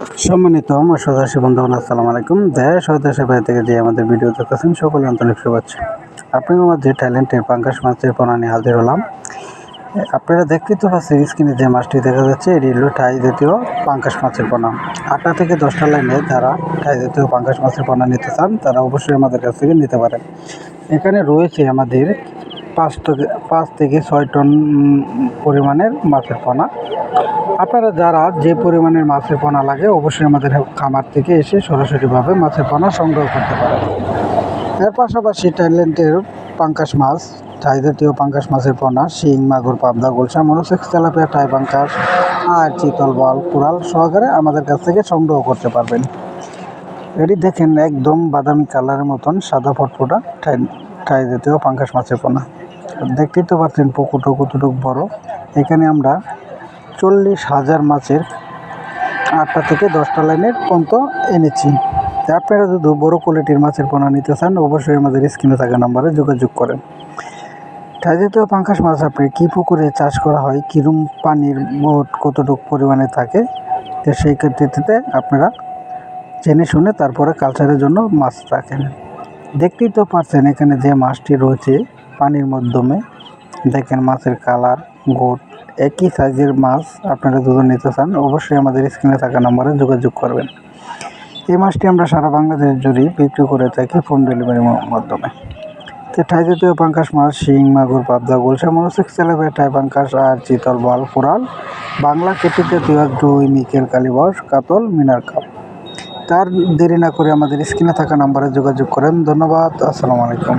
সম্মানিত আমার সদস্য বন্ধুগণ, আসসালামু আলাইকুম। দেশ ও বাইরে থেকে যে আমাদের ভিডিও দেখতেছেন, সকলে আন্তরিক শুভেচ্ছা। আপনাদের মধ্যে ট্যালেন্টের পাঙ্কাশ মাছের পোনা নিয়ে হাজির হলাম। আপনারা দেখতে তো পাচ্ছেন স্ক্রিনে যে মাছটি দেখা যাচ্ছে, এটি হলো ঠাই জাতীয় পাঙ্কাশ মাছের পোনা। আটটা থেকে দশটা লাইনে যারা ঠাই জাতীয় পাঙ্কাশ মাছের পোনা নিতে চান, তারা অবশ্যই আমাদের কাছ থেকে নিতে পারেন। এখানে রয়েছে আমাদের পাঁচ থেকে পাঁচ থেকে ছয় টন পরিমাণের মাছের পোনা। আপনারা যারা যে পরিমাণের মাছের পোনা লাগে, অবশ্যই আমাদের খামার থেকে এসে সরাসরিভাবে মাছের পোনা সংগ্রহ করতে পারেন। এর পাশাপাশি ট্যালেন্টের পাঙ্কাশ মাছ টাই জাতীয় পাঙ্কাশ মাছের পোনা, শিং, মাগুর, পাবদা গোলসা মনোসেক্স, তেলাপিয়া টাই পাঙ্কাশ, আর চিতল বল, কুড়াল সহকারে আমাদের কাছ থেকে সংগ্রহ করতে পারবেন। এটি দেখেন একদম বাদামি কালারের মতন সাদা ফটফটা টাই জাতীয় পাঙ্কাশ মাছের পোনা। দেখতেই তো পাচ্ছেন পুকুরটুক কতটুক বড়। এখানে আমরা চল্লিশ হাজার মাছের আটটা থেকে দশটা লাইনের পর্যন্ত এনেছি। আপনারা যদি বড় কোয়ালিটির মাছের পোনা নিতে চান, অবশ্যই আমাদের স্ক্রিনে থাকা নাম্বারে যোগাযোগ করেন। জাতীয় পাঙ্কাশ মাছ আপনি কী পুকুরে চাষ করা হয়, কীরম পানির মোট কতটুকু পরিমাণে থাকে, তো সেই ক্ষেত্রে আপনারা জেনে শুনে তারপরে কালচারের জন্য মাছ রাখেন। দেখতেই তো পারছেন এখানে যে মাছটি রয়েছে পানির মাধ্যমে। দেখেন মাছের কালার, গোট, একই সাইজের মাছ আপনারা দুজন নিতে চান, অবশ্যই আমাদের স্ক্রিনে থাকা নম্বরে যোগাযোগ করবেন। এই মাছটি আমরা সারা বাংলাদেশ জুড়ে বিক্রি করে থাকি হোম ডেলিভারির মাধ্যমে। তো ঠাই জাতীয় পাঙ্কাশ মাছ, শিং, মাগুর, পাবদা গোলসা মনোসিক সেলেবে ঠাই পাঙ্কাশ আর চিতল বল কোরাল বাংলা কেটে জাতীয় দই নিকেল কালীবস কাতল, মিনার কাপ। তার দেরি না করে আমাদের স্ক্রিনে থাকা নাম্বারে যোগাযোগ করেন। ধন্যবাদ, আসসালামু আলাইকুম।